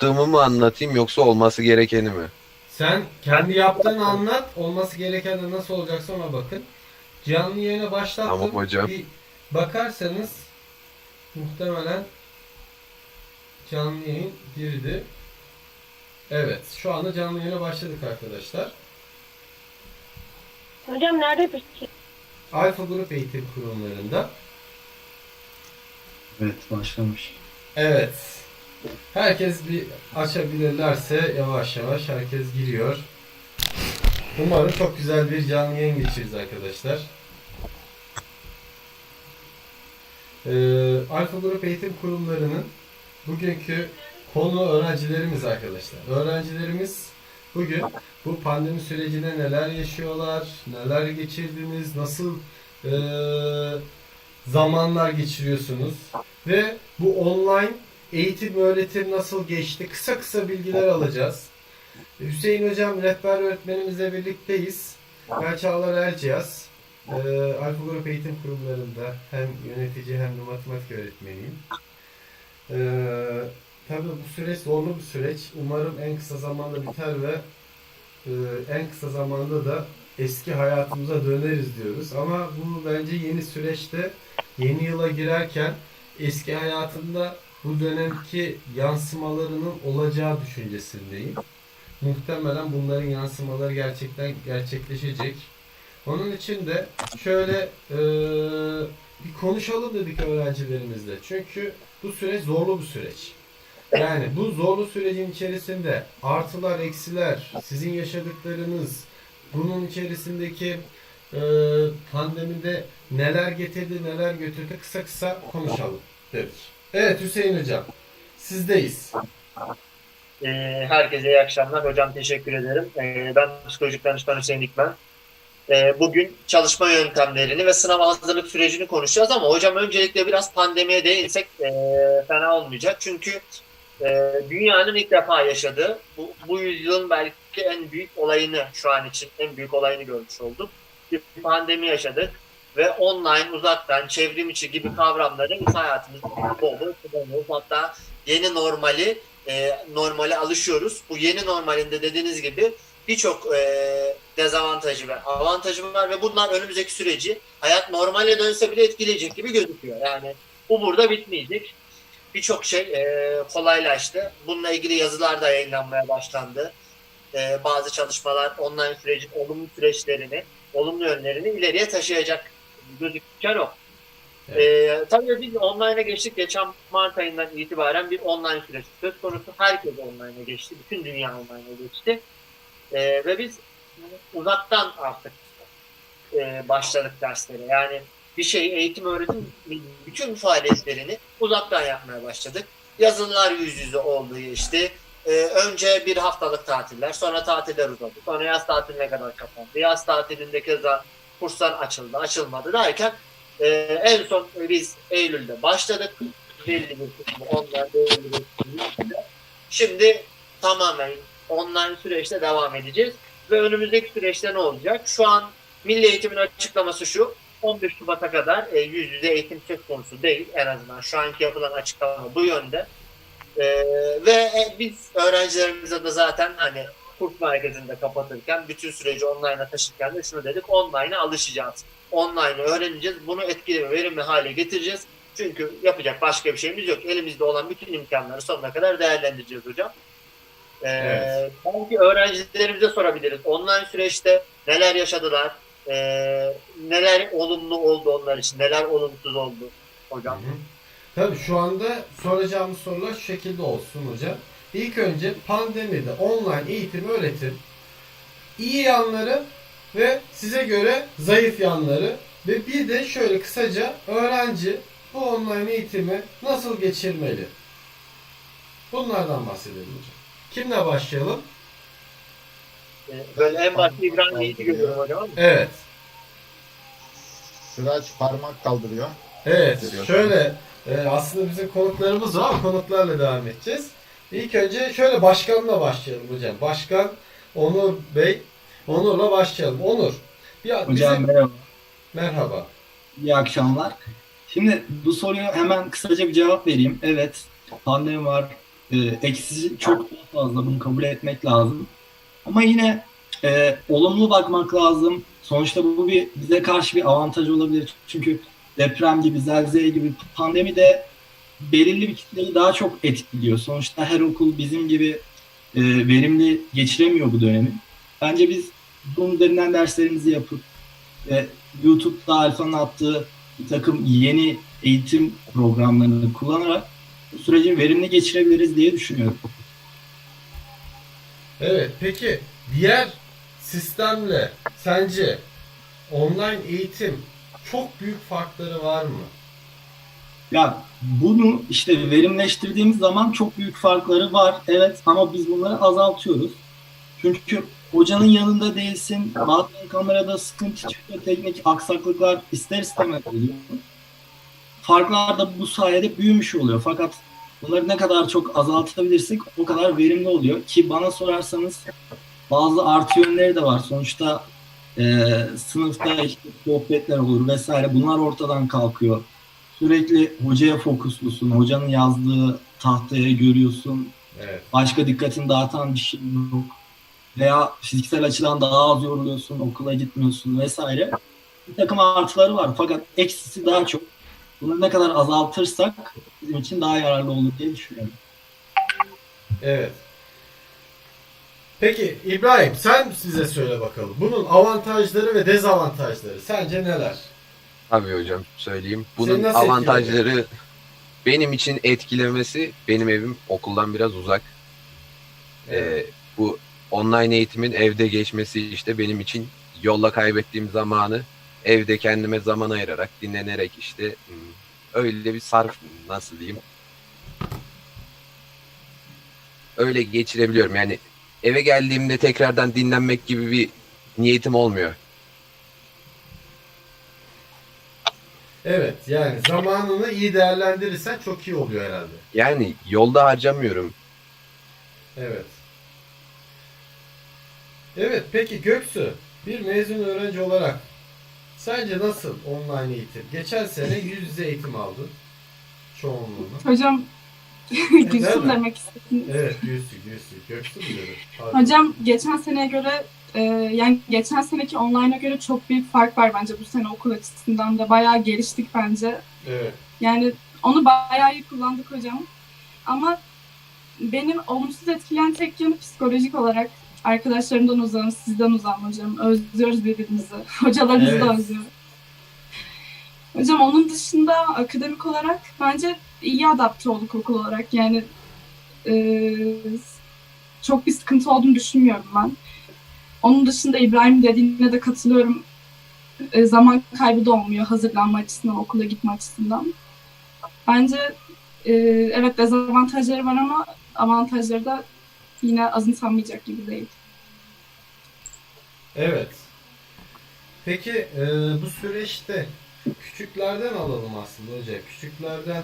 yaptığımı mı anlatayım yoksa olması gerekeni mi? Sen kendi yaptığını anlat. Olması gereken de nasıl olacaksa ona bakın. Canlı yayına başlattım. Tamam hocam. Bir bakarsanız muhtemelen canlı yayın girdi. Evet. Şu anda canlı yayına başladık arkadaşlar. Hocam nerede peki? Alfa Grup Eğitim Kurumlarında. Evet başlamış. Evet. Herkes bir açabilirlerse yavaş yavaş herkes giriyor. Umarım çok güzel bir canlı yayın geçiririz arkadaşlar. Ee, Alfa Grup Eğitim Kurumları'nın bugünkü konu öğrencilerimiz arkadaşlar. Öğrencilerimiz bugün bu pandemi sürecinde neler yaşıyorlar, neler geçirdiniz, nasıl ee, zamanlar geçiriyorsunuz ve bu online eğitim öğretim nasıl geçti kısa kısa bilgiler alacağız. Hüseyin Hocam rehber öğretmenimizle birlikteyiz. Ben Çağlar Erciyaz. Ee, Alfa Grup Eğitim Kurumlarında hem yönetici hem de matematik öğretmeniyim. Ee, tabii bu süreç zorlu bir süreç. Umarım en kısa zamanda biter ve e, en kısa zamanda da eski hayatımıza döneriz diyoruz. Ama bu bence yeni süreçte yeni yıla girerken eski hayatında bu dönemki yansımalarının olacağı düşüncesindeyim. Muhtemelen bunların yansımaları gerçekten gerçekleşecek. Onun için de şöyle eee, bir konuşalım dedik öğrencilerimizle. Çünkü bu süreç zorlu bir süreç. Yani bu zorlu sürecin içerisinde artılar, eksiler, sizin yaşadıklarınız, bunun içerisindeki eee pandemide neler getirdi, neler götürdü kısa kısa konuşalım dedik. Evet Hüseyin Hocam, sizdeyiz. Ee, herkese iyi akşamlar. Hocam teşekkür ederim. Ee, ben psikolojik danışman Hüseyin Dikmen. Ee, bugün çalışma yöntemlerini ve sınav hazırlık sürecini konuşacağız ama hocam öncelikle biraz pandemiye değinsek e, fena olmayacak. Çünkü e, dünyanın ilk defa yaşadığı, bu, bu yüzyılın belki en büyük olayını şu an için en büyük olayını görmüş olduk. Bir pandemi yaşadık ve online, uzaktan, çevrim içi gibi kavramları biz hayatımızda bol bol kullanıyoruz. Hatta yeni normali e, normale alışıyoruz. Bu yeni normalinde dediğiniz gibi birçok e, dezavantajı ve avantajı var ve bunlar önümüzdeki süreci hayat normale dönse bile etkileyecek gibi gözüküyor. Yani bu burada bitmeyecek. Birçok şey e, kolaylaştı. Bununla ilgili yazılar da yayınlanmaya başlandı. E, bazı çalışmalar online sürecin olumlu süreçlerini, olumlu yönlerini ileriye taşıyacak gözüken o. Ee, tabii biz online'a geçtik. Geçen Mart ayından itibaren bir online süreç söz konusu. Herkes online'a geçti. Bütün dünya online'a geçti. Ee, ve biz uzaktan artık e, başladık derslere. Yani bir şey eğitim öğretim bütün faaliyetlerini uzaktan yapmaya başladık. Yazılılar yüz yüze oldu geçti. Ee, önce bir haftalık tatiller, sonra tatiller uzadı. Sonra yaz tatiline kadar kapandı. Yaz tatilinde keza kurslar açıldı, açılmadı derken ee, en son biz Eylül'de başladık. Belli bir kısmı online, belli bir kısmı Şimdi tamamen online süreçte devam edeceğiz. Ve önümüzdeki süreçte ne olacak? Şu an Milli Eğitim'in açıklaması şu. 11 Şubat'a kadar e, yüz yüze eğitim söz konusu değil en azından. Şu anki yapılan açıklama bu yönde. Ee, ve e, biz öğrencilerimize de zaten hani kurs merkezinde kapatırken bütün süreci online'a taşırken de şunu dedik online'a alışacağız online öğreneceğiz. Bunu etkili ve verimli hale getireceğiz. Çünkü yapacak başka bir şeyimiz yok. Elimizde olan bütün imkanları sonuna kadar değerlendireceğiz hocam. Ee, Evet. Belki öğrencilerimize sorabiliriz. Online süreçte neler yaşadılar? Ee, neler olumlu oldu onlar için? Neler olumsuz oldu Hı hocam? hı. Tabii şu anda soracağımız sorular şu şekilde olsun hocam. İlk önce pandemide online eğitim öğretim iyi yanları ve size göre zayıf yanları ve bir de şöyle kısaca öğrenci bu online eğitimi nasıl geçirmeli? Bunlardan bahsedelim hocam. Kimle başlayalım? Böyle en başta İbrahim Yiğit'i görüyorum hocam. Evet. Sıraç parmak kaldırıyor. Evet. Şöyle e, aslında bizim konuklarımız var. Konuklarla devam edeceğiz. İlk önce şöyle başkanla başlayalım hocam. Başkan Onur Bey. Onur'la başlayalım. Onur. Bir Hocam bize- merhaba. merhaba. İyi akşamlar. Şimdi bu soruya hemen kısaca bir cevap vereyim. Evet, pandemi var. e, eksisi çok daha fazla bunu kabul etmek lazım. Ama yine e, olumlu bakmak lazım. Sonuçta bu bir bize karşı bir avantaj olabilir. Çünkü deprem gibi, zelzele gibi pandemi de belirli bir kitleyi daha çok etkiliyor. Sonuçta her okul bizim gibi e, verimli geçiremiyor bu dönemi. Bence biz bunun üzerinden derslerimizi yapıp ve YouTube'da Alfa'nın attığı bir takım yeni eğitim programlarını kullanarak bu süreci verimli geçirebiliriz diye düşünüyorum. Evet, peki diğer sistemle sence online eğitim çok büyük farkları var mı? Ya bunu işte verimleştirdiğimiz zaman çok büyük farkları var. Evet ama biz bunları azaltıyoruz. Çünkü hocanın yanında değilsin. Bazen kamerada sıkıntı çıkıyor. Teknik aksaklıklar ister istemez oluyor. Farklar da bu sayede büyümüş oluyor. Fakat bunları ne kadar çok azaltabilirsek o kadar verimli oluyor. Ki bana sorarsanız bazı artı yönleri de var. Sonuçta eee, sınıfta işte sohbetler olur vesaire. Bunlar ortadan kalkıyor sürekli hocaya fokuslusun. Hocanın yazdığı tahtaya görüyorsun. Evet. Başka dikkatini dağıtan bir şey yok. Veya fiziksel açıdan daha az yoruluyorsun, okula gitmiyorsun vesaire. Bir takım artıları var fakat eksisi daha çok. Bunu ne kadar azaltırsak bizim için daha yararlı olur diye düşünüyorum. Evet. Peki İbrahim sen size söyle bakalım. Bunun avantajları ve dezavantajları sence neler? Tabii hocam söyleyeyim. Bunun nasıl avantajları benim için etkilemesi benim evim okuldan biraz uzak. Ee, bu online eğitimin evde geçmesi işte benim için yolla kaybettiğim zamanı evde kendime zaman ayırarak dinlenerek işte hmm, öyle bir sarf nasıl diyeyim öyle geçirebiliyorum yani eve geldiğimde tekrardan dinlenmek gibi bir niyetim olmuyor. Evet yani zamanını iyi değerlendirirsen çok iyi oluyor herhalde. Yani yolda harcamıyorum. Evet. Evet peki Göksu bir mezun öğrenci olarak sence nasıl online eğitim? Geçen sene yüz yüze eğitim aldın. Çoğunluğunu. Hocam mi? demek istedim. Evet Gülsü Gülsü. Göksu mu dedin? Pardon. Hocam geçen seneye göre e, yani geçen seneki online'a göre çok büyük fark var bence bu sene okul açısından da bayağı geliştik bence. Evet. Yani onu bayağı iyi kullandık hocam. Ama benim olumsuz etkileyen tek yanı psikolojik olarak arkadaşlarımdan uzağım, sizden uzağım hocam. Özlüyoruz birbirimizi. Hocalarımızı Evet. da özlüyoruz. Hocam onun dışında akademik olarak bence iyi adapte olduk okul olarak. Yani e, çok bir sıkıntı olduğunu düşünmüyorum ben. Onun dışında İbrahim dediğine de katılıyorum. E, zaman kaybı da olmuyor hazırlanma açısından, okula gitme açısından. Bence e, evet dezavantajları var ama avantajları da yine azımsanmayacak gibi değil. Evet. Peki e, bu süreçte küçüklerden alalım aslında hocam. Küçüklerden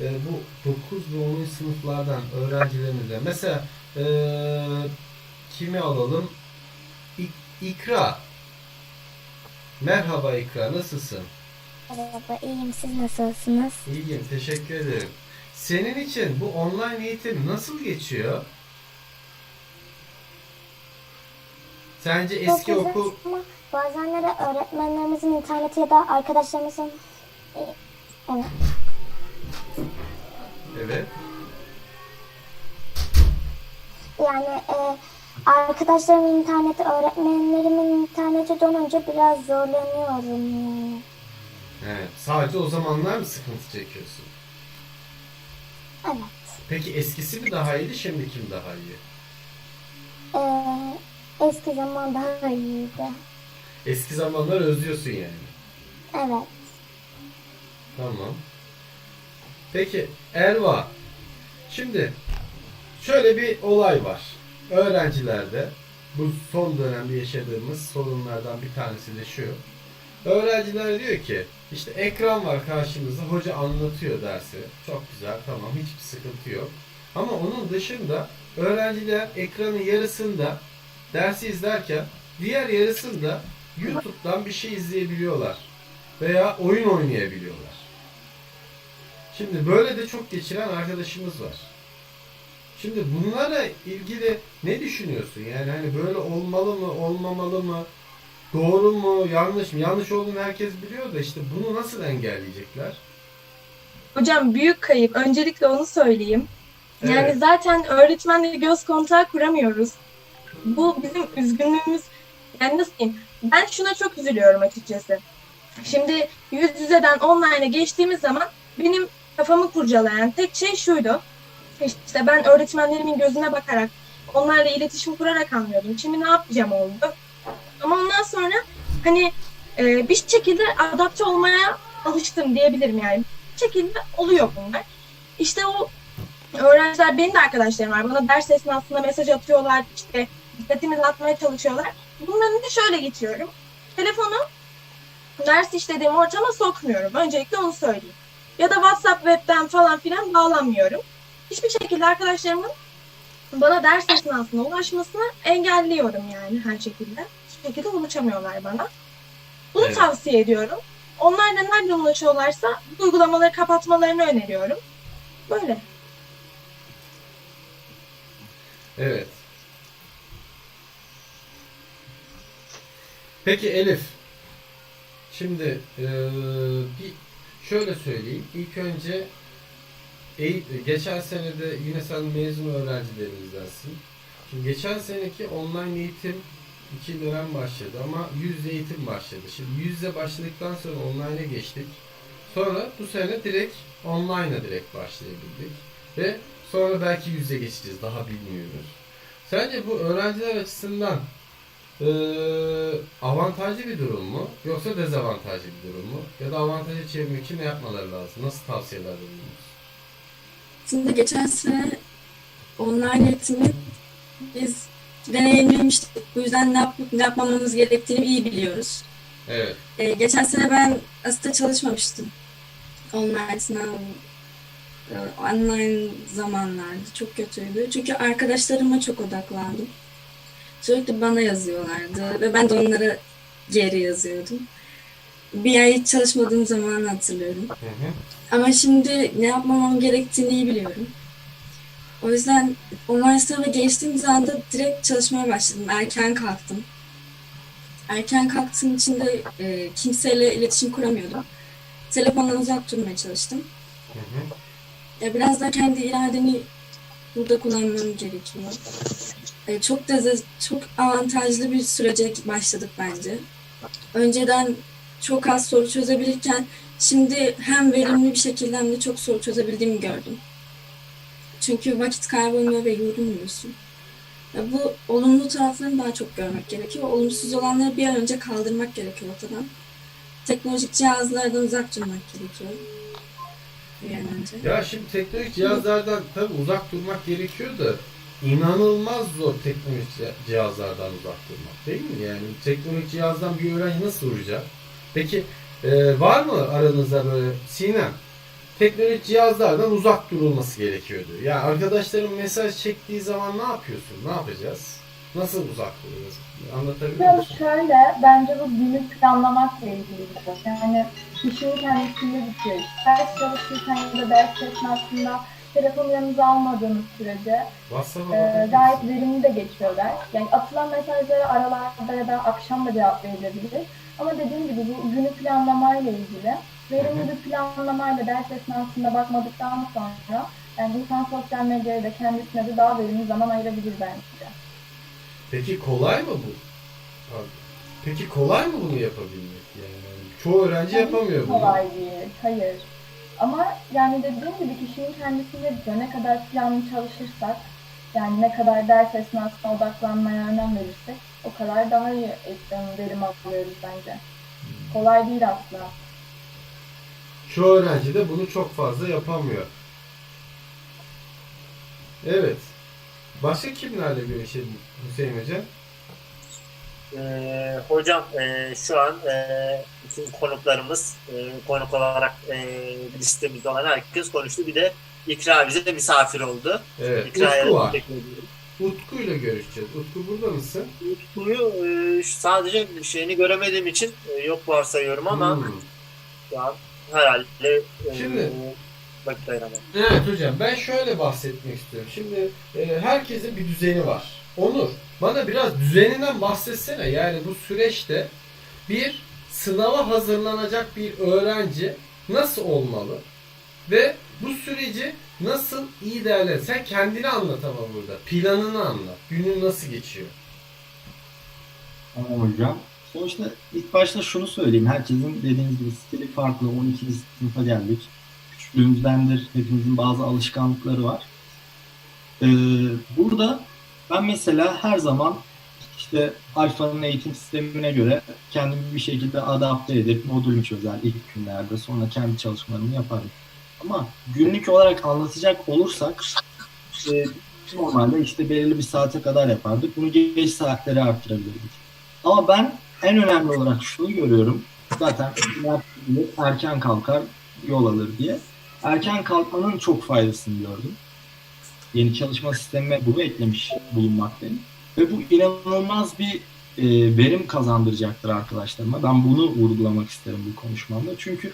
e, bu 9 ve 10. sınıflardan öğrencilerimizden. Mesela e, kimi alalım? İkra. Merhaba İkra, nasılsın? Merhaba, iyiyim. Siz nasılsınız? İyiyim, teşekkür ederim. Senin için bu online eğitim nasıl geçiyor? Sence eski Çok güzel okul ama bazenleri öğretmenlerimizin interneti ya da arkadaşlarımızın arkadaşlarımın interneti, öğretmenlerimin interneti donunca biraz zorlanıyorum yani. Evet. Sadece o zamanlar mı sıkıntı çekiyorsun? Evet. Peki eskisi mi daha iyiydi, şimdiki mi daha iyi? E, eski zaman daha iyiydi. Eski zamanlar özlüyorsun yani. Evet. Tamam. Peki Erva. Şimdi şöyle bir olay var. Öğrencilerde bu son dönemde yaşadığımız sorunlardan bir tanesi de şu. Öğrenciler diyor ki işte ekran var karşımızda hoca anlatıyor dersi. Çok güzel tamam hiçbir sıkıntı yok. Ama onun dışında öğrenciler ekranın yarısında dersi izlerken diğer yarısında YouTube'dan bir şey izleyebiliyorlar. Veya oyun oynayabiliyorlar. Şimdi böyle de çok geçiren arkadaşımız var. Şimdi bunlara ilgili ne düşünüyorsun? Yani hani böyle olmalı mı, olmamalı mı? Doğru mu, yanlış mı? Yanlış olduğunu herkes biliyor da işte bunu nasıl engelleyecekler? Hocam büyük kayıp. Öncelikle onu söyleyeyim. Yani Evet. zaten öğretmenle göz kontağı kuramıyoruz. Bu bizim üzgünlüğümüz. Yani nasıl diyeyim? Ben şuna çok üzülüyorum açıkçası. Şimdi yüz yüzeden online'a geçtiğimiz zaman benim kafamı kurcalayan tek şey şuydu. İşte ben öğretmenlerimin gözüne bakarak, onlarla iletişim kurarak anlıyordum. Şimdi ne yapacağım oldu. Ama ondan sonra hani e, bir şekilde adapte olmaya alıştım diyebilirim yani. Bir şekilde oluyor bunlar. İşte o öğrenciler, benim de arkadaşlarım var. Bana ders esnasında mesaj atıyorlar, işte dikkatimi dağıtmaya çalışıyorlar. Bunların da şöyle geçiyorum. Telefonu ders işlediğim ortama sokmuyorum. Öncelikle onu söyleyeyim. Ya da WhatsApp webten falan filan bağlanmıyorum. Hiçbir şekilde arkadaşlarımın bana ders esnasında ulaşmasını engelliyorum yani her şekilde. Hiçbir şekilde ulaşamıyorlar bana. Bunu Evet. tavsiye ediyorum. Onlar da nereden ulaşıyorlarsa bu uygulamaları kapatmalarını öneriyorum. Böyle. Evet. Peki Elif. Şimdi eee, bir şöyle söyleyeyim. İlk önce eğit- geçen sene de yine sen mezun öğrencilerimizdensin. Şimdi geçen seneki online eğitim iki dönem başladı ama yüz yüze eğitim başladı. Şimdi yüz yüze başladıktan sonra online'a geçtik. Sonra bu sene direkt online'a direkt başlayabildik. Ve sonra belki yüze geçeceğiz. Daha bilmiyoruz. Sence bu öğrenciler açısından eee, avantajlı bir durum mu? Yoksa dezavantajlı bir durum mu? Ya da avantaja çevirmek için ne yapmaları lazım? Nasıl tavsiyeler veriyorsunuz? Şimdi geçen sene online eğitimi biz deneyimlemiştik. Bu yüzden ne yapıp ne yapmamamız gerektiğini iyi biliyoruz. Evet. Ee, geçen sene ben aslında çalışmamıştım. Online sınav, e, online zamanlarda çok kötüydü. Çünkü arkadaşlarıma çok odaklandım. Sürekli bana yazıyorlardı ve ben de onlara geri yazıyordum. Bir ay çalışmadığım zamanı hatırlıyorum. Hı hı. Ama şimdi ne yapmamam gerektiğini iyi biliyorum. O yüzden online sınava geçtiğim anda direkt çalışmaya başladım. Erken kalktım. Erken kalktığım için de e, kimseyle iletişim kuramıyordum. Telefondan uzak durmaya çalıştım. Hı hı. Ya biraz da kendi irademi burada kullanmam gerekiyor. E, çok da çok avantajlı bir sürece başladık bence. Önceden çok az soru çözebilirken şimdi hem verimli bir şekilde hem de çok soru çözebildiğimi gördüm. Çünkü vakit kaybolmuyor ve yorulmuyorsun. Bu olumlu taraflarını daha çok görmek gerekiyor. Olumsuz olanları bir an önce kaldırmak gerekiyor ortadan. Teknolojik cihazlardan uzak durmak gerekiyor. Ya şimdi teknolojik cihazlardan tabii uzak durmak gerekiyor da inanılmaz zor teknolojik cih- cihazlardan uzak durmak değil mi? Yani teknolojik cihazdan bir öğrenci nasıl duracak? Peki e, var mı aranızda böyle Sinem teknolojik cihazlardan uzak durulması gerekiyordu. Ya arkadaşlarım mesaj çektiği zaman ne yapıyorsun? Ne yapacağız? Nasıl uzak duruyoruz? Anlatabilir Yani misin? şöyle, bence bu günü planlamakla ilgili bir şey. Yani kişinin kendisinde bitiyor. Ders çalışırken ya da ders esnasında telefonu yanınıza almadığınız sürece WhatsApp'a e, gayet verimli de geçiyor ders. Yani atılan mesajlara aralarda ya da akşam da cevap verilebilir. Ama dediğim gibi bu günü planlamayla ilgili. Verimli bir planlamayla ders esnasında bakmadıktan sonra yani insan sosyal medyaya da kendisine de daha verimli zaman ayırabilir bence. Peki kolay mı bu? Pardon. Peki kolay mı bunu yapabilmek yani? Çoğu öğrenci yapamıyor bunu. kolay değil. Hayır. Ama yani dediğim gibi kişinin kendisinde bitiyor. Ne kadar planlı çalışırsak, yani ne kadar ders esnasında odaklanmaya önem verirsek o kadar daha iyi ekran verim alıyoruz bence. Kolay değil aslında. Çoğu öğrenci de bunu çok fazla yapamıyor. Evet. Başka kimlerle görüşelim Hüseyin Hocam? Ee, hocam e, şu an e, bütün konuklarımız e, konuk olarak e, listemizde olan herkes konuştu. Bir de İkra bize misafir oldu. Evet. İkra'ya teşekkür ediyorum. Utku ile görüşeceğiz. Utku burada mısın? Utku'yu e, sadece şeyini göremediğim için e, yok varsayıyorum ama Hmm. an herhalde e, Şimdi- vakit ayıramam. Evet hocam ben şöyle bahsetmek istiyorum. Şimdi e, herkesin bir düzeni var. Onur bana biraz düzeninden bahsetsene. Yani bu süreçte bir sınava hazırlanacak bir öğrenci nasıl olmalı? Ve bu süreci nasıl iyi değerlendir? Sen kendini anlat ama burada. Planını anlat. Günün nasıl geçiyor? Tamam hocam. Sonuçta ilk başta şunu söyleyeyim. Herkesin dediğiniz gibi stili farklı. 12. sınıfa geldik. Küçüklüğümüzdendir. Hepimizin bazı alışkanlıkları var. Ee, burada ben mesela her zaman işte Alfa'nın eğitim sistemine göre kendimi bir şekilde adapte edip modülü çözer ilk günlerde. Sonra kendi çalışmalarımı yaparım. Ama günlük olarak anlatacak olursak e, normalde işte belirli bir saate kadar yapardık. Bunu geç saatlere arttırabilirdik. Ama ben en önemli olarak şunu görüyorum. Zaten erken kalkar yol alır diye. Erken kalkmanın çok faydasını gördüm. Yeni çalışma sistemime bunu eklemiş bulunmaktayım. Ve bu inanılmaz bir e, verim kazandıracaktır arkadaşlarıma. Ben bunu vurgulamak isterim bu konuşmamda. Çünkü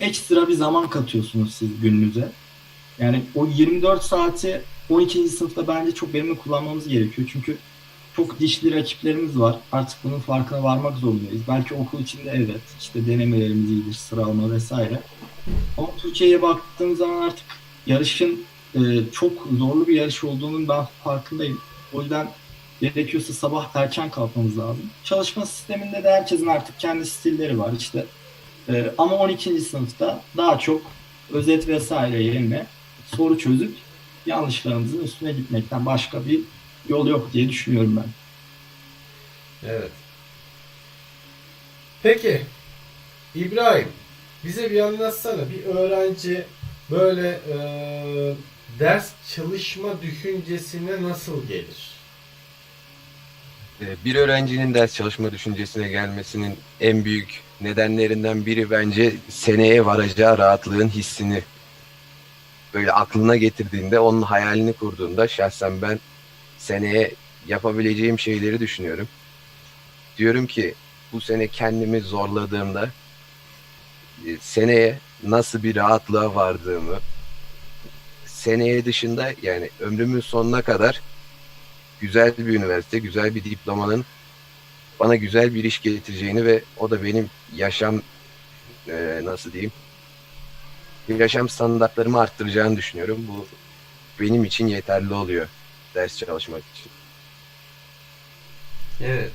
ekstra bir zaman katıyorsunuz siz gününüze. Yani o 24 saati 12. sınıfta bence çok verimli kullanmamız gerekiyor. Çünkü çok dişli rakiplerimiz var. Artık bunun farkına varmak zorundayız. Belki okul içinde evet işte denemelerimiz iyidir, sıralama vesaire. Ama Türkiye'ye baktığım zaman artık yarışın e, çok zorlu bir yarış olduğunun ben farkındayım. O yüzden gerekiyorsa sabah erken kalkmamız lazım. Çalışma sisteminde de herkesin artık kendi stilleri var. İşte e, ama 12. sınıfta daha çok özet vesaire yerine soru çözüp yanlışlarımızın üstüne gitmekten başka bir yol yok diye düşünüyorum ben. Evet. Peki İbrahim bize bir anlatsana bir öğrenci böyle e, ders çalışma düşüncesine nasıl gelir? Ee, Bir öğrencinin ders çalışma düşüncesine gelmesinin en büyük nedenlerinden biri bence seneye varacağı rahatlığın hissini böyle aklına getirdiğinde, onun hayalini kurduğunda şahsen ben seneye yapabileceğim şeyleri düşünüyorum. Diyorum ki bu sene kendimi zorladığımda e, seneye nasıl bir rahatlığa vardığımı seneye dışında yani ömrümün sonuna kadar güzel bir üniversite, güzel bir diplomanın bana güzel bir iş getireceğini ve o da benim yaşam e, nasıl diyeyim yaşam standartlarımı arttıracağını düşünüyorum. Bu benim için yeterli oluyor ders çalışmak için. Evet.